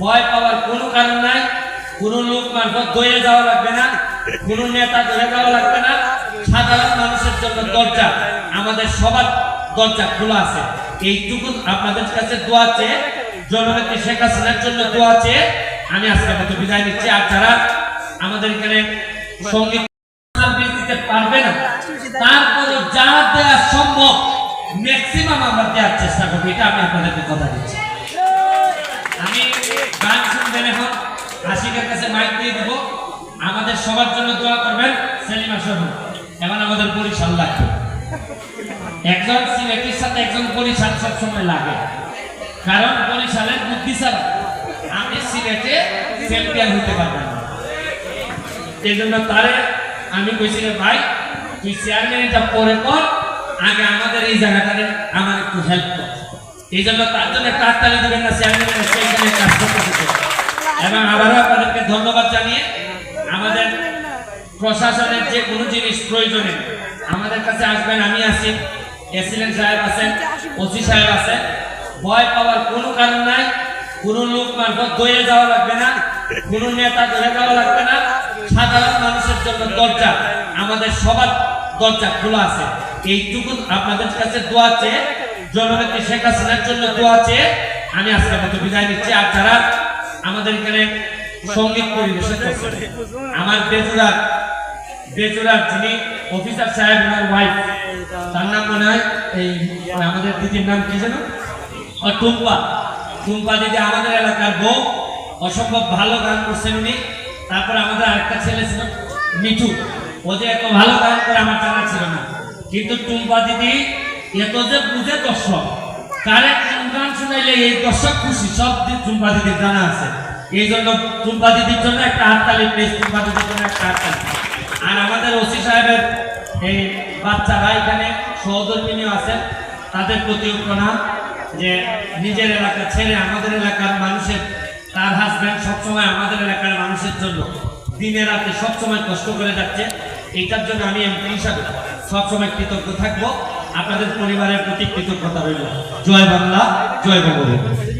ভয় পাওয়ার কোনো কারণ নাই। কোনো লোক মারফত দইয়ে যাওয়া লাগবে না, কোনো নেতা ধরে যাওয়া লাগবে না। সাধারণ মানুষের জন্য দরজা, আমাদের সবার দরজা খোলা আছে। এইটুকু আপনাদের কাছে দোয়া চেয়ে, জননেত্রী শেখ হাসিনার জন্য দোয়া চেয়ে আমি আজকের মতো বিদায় নিচ্ছি। আর যারা আমাদের এখানে সংগীত তারপরে যা দেওয়া সম্ভব ম্যাক্সিমাম আমরা দেওয়ার চেষ্টা করব। এটা আমি আপনাদেরকে কথা দিচ্ছি আমি গান শুনবেন এখন আশিকের কাছে মাইক দিয়ে দিব। আমাদের সবার জন্য দোয়া করবেন সেলিমা সহ। এখন আমাদের বরিশাল লাগবে। একজন সিলেটের সাথে একজন বরিশাল সবসময় লাগে। কারণ বরিশালের বুদ্ধি ছাড়া আমি সিলেটে চ্যাম্পিয়ন হতে পারব না। এই জন্য তারে আমি কইছি রে ভাই, তুই চেয়ারম্যান এটা পরে কর, আগে আমাদের এই জায়গাটারে আমার একটু হেল্প কর। এই জন্য তার জন্য একটা হাততালি দেবেন না চেয়ারম্যান সেইখানে কাজ করতেছে এবং আবারও ধন্যবাদ জানিয়ে আমাদের প্রশাসনের যে কোনো জিনিস প্রয়োজনে আমাদের কাছে আসবেন, আমি আছি। এসিলেন্ট সাহেব আছেন, ওসি সাহেব আছেন। ভয় পাওয়ার কোনো কারণ নাই। কোনো লোক মারফত দইয়ে যাওয়া লাগবে না। কোনো নেতা ধরে যাওয়া লাগবে না। সাধারণ মানুষের জন্য দরজা, আমাদের সবার দরজা খোলা আছে। এইটুকু আপনাদের কাছে দোয়া চেয়ে, জননেত্রী শেখ হাসিনার জন্য দোয়া চেয়ে আমি আজকের মতো বিদায় নিচ্ছি। আর যারা আমাদের এখানে সংগীত পরিবেশন আমার বেজুরার বেজুরার যিনি অফিসার সাহেব, ওনার ওয়াইফ তার নাম মনে হয় এই আমাদের দিদির নাম কি যেন? টুম্পা। টুম্পা দিদি আমাদের এলাকার বউ। অসম্ভব ভালো গান করছেন উনি। তারপর আমাদের আরেকটা ছেলে ছিল, মিঠু। ও যে এত ভালো গান করে আমার জানা ছিল না। কিন্তু টুম্পা দিদি এত যে বুঝে দর্শক কোন গান শুনাইলে এই দর্শক খুশি, সব দিক টুম্পা দিদির জানা আছে। এই জন্য টুম্পা দিদির জন্য একটা হাততালি, প্লিজ টুম্পা দিদির জন্য একটা হাততালি। আর আমাদের ওসি সাহেবের এই বাচ্চারা এখানে সহধর্মিনীয় আছেন তাদের প্রতিও প্রণাম যে নিজের এলাকা ছেড়ে আমাদের এলাকার মানুষের, তার হাজব্যান্ড সবসময় আমাদের এলাকার মানুষের জন্য দিনে রাতে সবসময় কষ্ট করে যাচ্ছে। এইটার জন্য আমি এমপি হিসাবে সবসময় কৃতজ্ঞ থাকব। আপনাদের পরিবারের প্রতি কৃতজ্ঞতা রইল। জয় বাংলা, জয় বঙ্গবন্ধু।